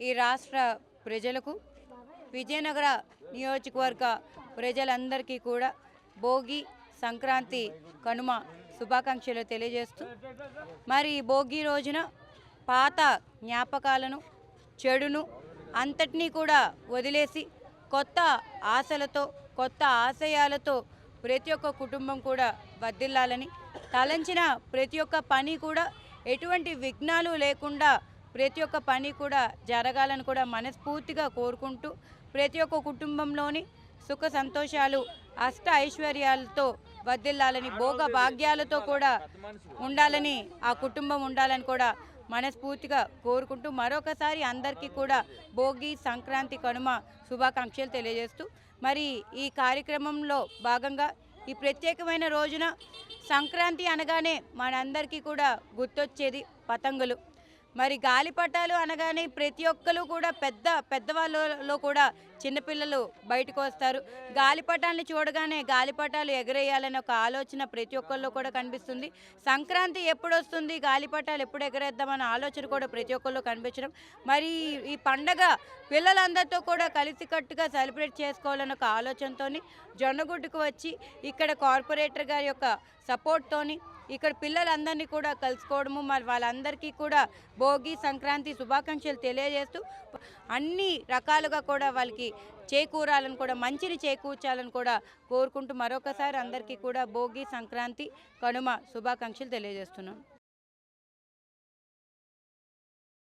ఈ రాష్ట్ర ప్రజలకు విజయనగర నియోజకవర్గ ప్రజలందరికీ కూడా భోగి సంక్రాంతి కనుమ శుభాకాంక్షలు తెలియజేస్తూ మరి ఈ భోగి రోజున పాత జ్ఞాపకాలను చెడును అంతటినీ కూడా వదిలేసి కొత్త ఆశలతో కొత్త ఆశయాలతో ప్రతి ఒక్క కుటుంబం కూడా వర్ధిల్లాలని తలంచిన ప్రతి ఒక్క పని కూడా ఎటువంటి విఘ్నాలు లేకుండా ప్రతి ఒక్క పని కూడా జరగాలని కూడా మనస్ఫూర్తిగా కోరుకుంటూ ప్రతి ఒక్క కుటుంబంలోని సుఖ సంతోషాలు అష్ట ఐశ్వర్యాలతో వదిల్లాలని భోగ భాగ్యాలతో కూడా ఉండాలని ఆ కుటుంబం ఉండాలని కూడా మనస్ఫూర్తిగా కోరుకుంటూ మరొకసారి అందరికీ కూడా భోగి సంక్రాంతి కనుమ శుభాకాంక్షలు తెలియజేస్తూ మరి ఈ కార్యక్రమంలో భాగంగా ఈ ప్రత్యేకమైన రోజున సంక్రాంతి అనగానే మనందరికీ కూడా గుర్తొచ్చేది పతంగులు. మరి గాలిపటాలు అనగానే ప్రతి ఒక్కరు కూడా పెద్ద పెద్దవాళ్ళలో కూడా చిన్నపిల్లలు బయటకు వస్తారు. గాలిపటాలని చూడగానే గాలిపటాలు ఎగరేయాలనే ఒక ఆలోచన ప్రతి ఒక్కరిలో కూడా కనిపిస్తుంది. సంక్రాంతి ఎప్పుడు వస్తుంది? గాలిపటాలు ఎప్పుడు ఎగరేద్దామన్న ఆలోచన కూడా ప్రతి ఒక్కరిలో కనిపించడం. మరి ఈ పండగ పిల్లలందరితో కూడా కలిసికట్టుగా సెలబ్రేట్ చేసుకోవాలన్న ఒక ఆలోచనతోని జొన్నగుడ్డుకు వచ్చి ఇక్కడ కార్పొరేటర్ గారి యొక్క సపోర్ట్తోని ఇక్కడ పిల్లలందరినీ కూడా కలుసుకోవడము వాళ్ళందరికీ కూడా భోగి సంక్రాంతి శుభాకాంక్షలు తెలియజేస్తూ అన్ని రకాలుగా కూడా వాళ్ళకి చేకూరాలని కూడా మంచిని చేకూర్చాలని కూడా కోరుకుంటూ మరొకసారి అందరికీ కూడా భోగి సంక్రాంతి కనుమ శుభాకాంక్షలు తెలియజేస్తున్నాను